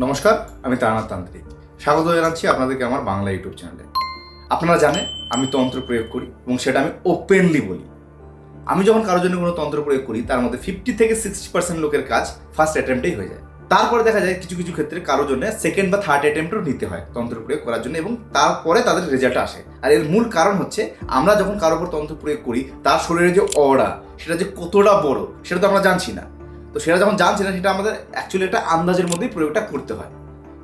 নমস্কার, আমি তারানাথ তান্ত্রিক। স্বাগত জানাচ্ছি আপনাদেরকে আমার বাংলা ইউটিউব চ্যানেলে। আপনারা জানেন, আমি তন্ত্র প্রয়োগ করি এবং সেটা আমি ওপেনলি বলি। আমি যখন কারোর জন্য কোনো তন্ত্র প্রয়োগ করি, তার মধ্যে ফিফটি থেকে সিক্সটি পার্সেন্ট লোকের কাজ ফার্স্ট অ্যাটেম্পটেই হয়ে যায়। তারপরে দেখা যায় কিছু কিছু ক্ষেত্রে কারোর জন্য সেকেন্ড বা থার্ড অ্যাটেম্পটও নিতে হয় তন্ত্র প্রয়োগ করার জন্য এবং তারপরে তাদের রেজাল্ট আসে। আর এর মূল কারণ হচ্ছে, আমরা যখন কারোর উপর তন্ত্র প্রয়োগ করি, তার শরীরে যে অরা সেটা যে কতটা বড়, সেটা তো আমরা জানছি না। তো সেটা যখন জানছি না, সেটা আমাদের অ্যাকচুয়ালি একটা আন্দাজের মধ্যেই প্রয়োগটা করতে হয়।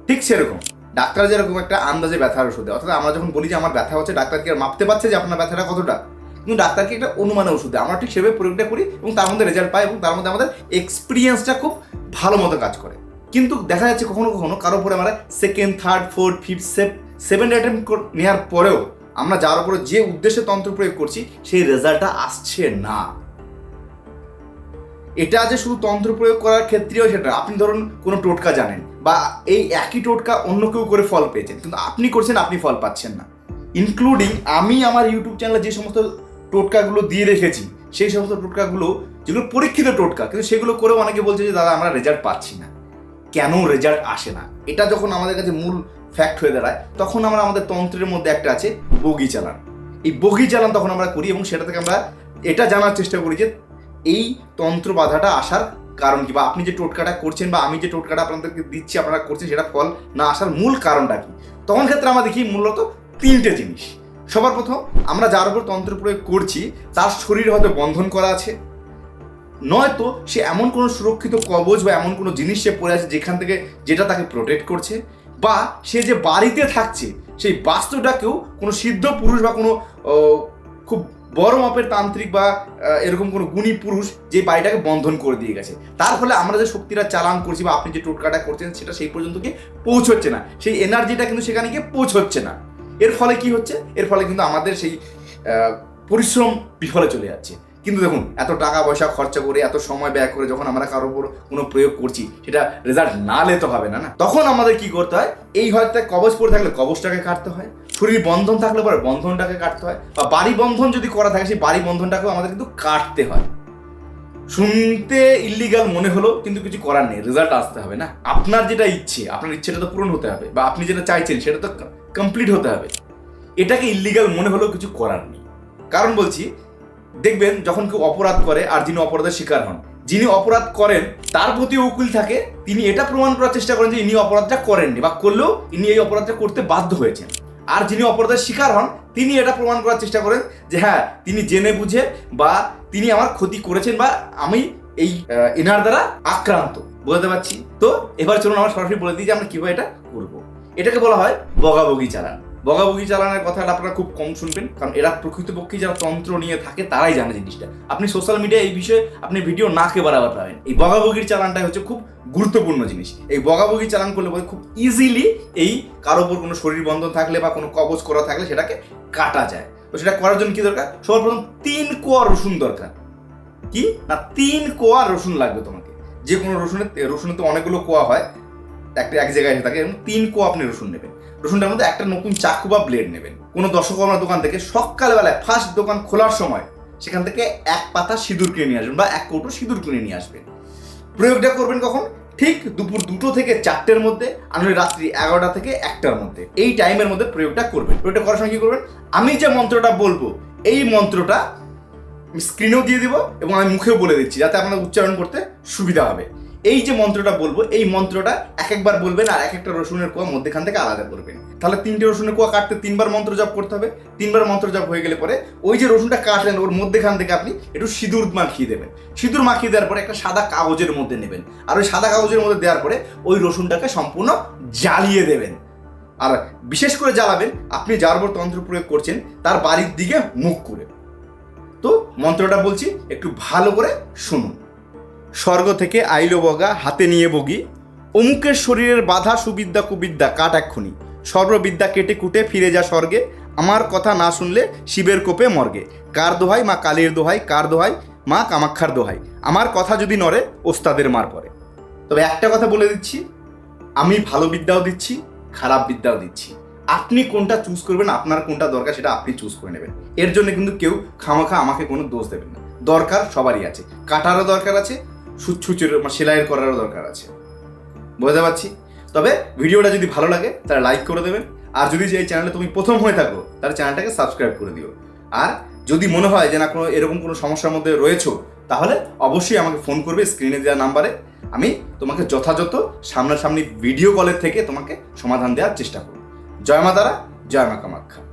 ঠিক সেরকম। ডাক্তার যেরকম একটা আন্দাজে ব্যথার ওষুধ অর্থাৎ আমরা যখন বলি যে আমার ব্যথা হচ্ছে, ডাক্তার কি আর মাপতে পারছে যে আপনার ব্যথাটা কতটা? কিন্তু ডাক্তারকে একটা অনুমানে ওষুধ দেয়। আমরা ঠিক সেভাবে প্রয়োগটা করি এবং তার মধ্যে রেজাল্ট পাই এবং তার মধ্যে আমাদের এক্সপিরিয়েন্সটা খুব ভালো মতো কাজ করে। কিন্তু দেখা যাচ্ছে কখনো কখনো কারও উপরে আমরা second third fourth fifth save seven attempt নেওয়ার পরেও আমরা যার উপরে যে উদ্দেশ্যে তন্ত্র প্রয়োগ করছি, সেই রেজাল্টটা আসছে না। এটা যে শুধু তন্ত্র প্রয়োগ করার ক্ষেত্রেও সেটা আপনি ধরুন কোনো টোটকা জানেন বা এই একই টোটকা অন্য কেউ করে ফল পেয়েছেন। কিন্তু আপনি করছেন, আপনি ফল পাচ্ছেন না। ইনক্লুডিং আমি আমার ইউটিউব চ্যানেলে যে সমস্ত টোটকাগুলো দিয়ে রেখেছি, সেই সমস্ত টোটকাগুলো, যেগুলো পরীক্ষিত টোটকা, কিন্তু সেগুলো করেও অনেকে বলছে যে, দাদা, আমরা রেজাল্ট পাচ্ছি না। কেন রেজাল্ট আসে না? এটা যখন আমাদের কাছে মূল ফ্যাক্ট হয়ে দাঁড়ায়, তখন আমরা আমাদের তন্ত্রের মধ্যে একটা আছে, বগি চালান। এই বগি চালান তখন আমরা করি এবং সেটা থেকে আমরা, এটা জানার চেষ্টা করি যে এই তন্ত্র বাধাটা আসার কারণ কি? বা আপনি যে টোটকাটা করছেন বা আমি যে টোটকাটা আপনাদেরকে দিচ্ছি, আপনারা করছেন, সেটা ফল না আসার মূল কারণটা কি? তখন ক্ষেত্রে আমরা দেখি মূলত তিনটে জিনিস। সবার প্রথম, আমরা যার উপর তন্ত্র প্রয়োগ করছি, তার শরীর হয়তো বন্ধন করা আছে। নয়তো সে এমন কোনো সুরক্ষিত কবচ বা এমন কোনো জিনিস সে পড়ে আছে যেখান থেকে যেটা তাকে প্রোটেক্ট করছে, বা সে যে বাড়িতে থাকছে, সেই বাস্তুটাকেও কোনো সিদ্ধ পুরুষ বা কোনো খুব বড় মাপের তান্ত্রিক বা এরকম কোনো গুণী পুরুষ যে বাড়িটাকে বন্ধন করে দিয়ে গেছে। তার ফলে আমরা যে শক্তিটা চালান করছি বা আপনি যে টোটকাটা করছেন, সেটা সেই পর্যন্ত গিয়ে পৌঁছচ্ছে না। সেই এনার্জিটা কিন্তু সেখানে গিয়ে পৌঁছচ্ছে না। এর ফলে কি হচ্ছে? এর ফলে কিন্তু আমাদের সেই পরিশ্রম বিফলে চলে যাচ্ছে। কিন্তু দেখুন, এত টাকা পয়সা খরচা করে, এত সময় ব্যয় করে যখন আমরা কারোর উপর কোনো প্রয়োগ করছি, সেটা রেজাল্ট না নিলে তো হবে না না? তখন আমাদের কি করতে হয়? এই হয়তো কবচ পরে থাকলে কবচটাকে কাটতে হয় শরীর বন্ধন থাকলে পরে বন্ধনটাকে কাটতে হয়, বা বাড়ি বন্ধন যদি করা থাকে, সেই বাড়ি বন্ধনটাকেও আমাদের কিন্তু কাটতে হয়। শুনতে ইল্লিগাল মনে হলো কিন্তু কিছু করার নেই রেজাল্ট আসতে হবে না। আপনার যেটা ইচ্ছে, আপনার ইচ্ছেটা তো পূরণ হতে হবে, বা আপনি যেটা চাইছেন, সেটা তো কমপ্লিট হতে হবে। এটাকে ইল্লিগাল মনে হলেও কিছু করার নেই। কারণ বলছি দেখবেন যখন কেউ অপরাধ করে আর যিনি অপরাধের শিকার হন। যিনি অপরাধ করেন, তার প্রতি উকিল থাকে, তিনি এটা প্রমাণ করার চেষ্টা করেন যে ইনি অপরাধটা করেননি বা করলেও ইনি এই অপরাধটা করতে বাধ্য হয়েছেন। আর যিনি অপরাধের শিকার হন, তিনি এটা প্রমাণ করার চেষ্টা করেন যে হ্যাঁ তিনি জেনে বুঝে বা তিনি আমার ক্ষতি করেছেন বা আমি এই এনার দ্বারা আক্রান্ত। বুঝতে পারছি? তো এবার চলুন আমরা সরাসরি বলে দিই যে আমরা কীভাবে এটা করব। এটাকে বলা হয় বগাবগি চালান। বগাবগি চালানোর কথাটা আপনারা খুব কম শুনবেন, কারণ এরা প্রকৃতপক্ষে যারা তন্ত্র নিয়ে থাকে, তারাই জানে জিনিসটা। আপনি সোশ্যাল মিডিয়ায় এই বিষয়ে আপনি ভিডিও না কে বাড়াবার পাবেন। এই বগাবগির চালানটাই হচ্ছে খুব গুরুত্বপূর্ণ জিনিস। এই বগাবগি চালান করলে পরে খুব ইজিলি এই কারও উপর কোনো শরীর বন্ধন থাকলে বা কোনো কবচ করা থাকলে সেটাকে কাটা যায়। তো সেটা করার জন্য কি দরকার? সবার প্রথম তিন কোয়া রসুন দরকার। কি? না, তিন কোয়া রসুন লাগবে তোমাকে। যে কোনো রসুনের রসুনের তো অনেকগুলো কোয়া হয়। একটা এক জায়গায় এসে থাকে এবং তিন কোয়া আপনি রসুন নেবেন। রসুনটার মধ্যে একটা নতুন চাকু বা ব্লেড নেবেন। কোনো দর্শকর্মার দোকান থেকে সকালবেলায় ফার্স্ট দোকান খোলার সময় সেখান থেকে এক পাতা সিঁদুর কিনে নিয়ে আসবেন বা এক কৌটো সিঁদুর কিনে নিয়ে আসবেন। প্রয়োগটা করবেন কখন? ঠিক দুপুর দুটো থেকে চারটের মধ্যে আর রাত্রি এগারোটা থেকে একটার মধ্যে। এই টাইমের মধ্যে প্রয়োগটা করবেন। প্রয়োগটা করার সময় কি করবেন? আমি যে মন্ত্রটা বলব, এই মন্ত্রটা স্ক্রিনেও দিয়ে দিব এবং আমি মুখেও বলে দিচ্ছি, যাতে আপনার উচ্চারণ করতে সুবিধা হবে। এই যে মন্ত্রটা বলব, এই মন্ত্রটা এক একবার বলবেন আর এক একটা রসুনের কোয়া মধ্যেখান থেকে আলাদা করবেন। তাহলে তিনটে রসুনের কোয়া কাটতে তিনবার মন্ত্র জপ করতে হবে, তিনবার মন্ত্র জপ হয়ে গেলে পরে ওই যে রসুনটা কাটলেন, ওর মধ্যেখান থেকে আপনি একটু সিঁদুর মাখিয়ে দেবেন। সিঁদুর মাখিয়ে দেওয়ার পরে একটা সাদা কাগজের মধ্যে নেবেন। আর ওই সাদা কাগজের মধ্যে দেওয়ার পরে ওই রসুনটাকে সম্পূর্ণ জ্বালিয়ে দেবেন। আর বিশেষ করে জ্বালাবেন, আপনি যার তন্ত্র প্রয়োগ করছেন, তার বাড়ির দিকে মুখ করে। তো মন্ত্রটা বলছি, একটু ভালো করে শুনুন। স্বর্গ থেকে আইলো বগা হাতে নিয়ে বগি। অমুকের শরীরের বাধা, সুবিদ্যা, কুবিদ্যা, কাট এক্ষুনি। সর্ববিদ্যা কেটে কুটে ফিরে যা স্বর্গে। আমার কথা না শুনলে শিবের কোপে মর্গে। কার দোহাই? মা কালীর দোহাই। কার দোহাই? মা কামাক্ষার দোহাই। আমার কথা যদি নড়ে, ওস্তাদের মার পড়ে। তবে একটা কথা বলে দিচ্ছি। আমি ভালো বিদ্যাও দিচ্ছি, খারাপ বিদ্যাও দিচ্ছি। আপনি কোনটা চুজ করবেন, আপনার কোনটা দরকার সেটা আপনি চুজ করে নেবেন। এর জন্য কিন্তু কেউ খামাখা আমাকে কোনো দোষ দেবেন না। দরকার সবারই আছে। কাটারও দরকার আছে সুচ্ছুচের সেলাইয়ের করারও দরকার আছে। বুঝতে পারছি? তবে ভিডিওটা যদি ভালো লাগে, তাহলে লাইক করে দেবেন। আর যদি এই চ্যানেলে তুমি প্রথম হয়ে থাকো, তাহলে চ্যানেলটাকে সাবস্ক্রাইব করে দিও। আর যদি মনে হয় যে না, কোনো এরকম কোনো সমস্যার মধ্যে রয়েছো, তাহলে অবশ্যই আমাকে ফোন করবে স্ক্রিনে দেওয়া নাম্বারে আমি তোমাকে যথাযথ সামনাসামনি ভিডিও কলের থেকে তোমাকে সমাধান দেওয়ার চেষ্টা করব। জয় মা তারা, জয় মা কামাখ্যা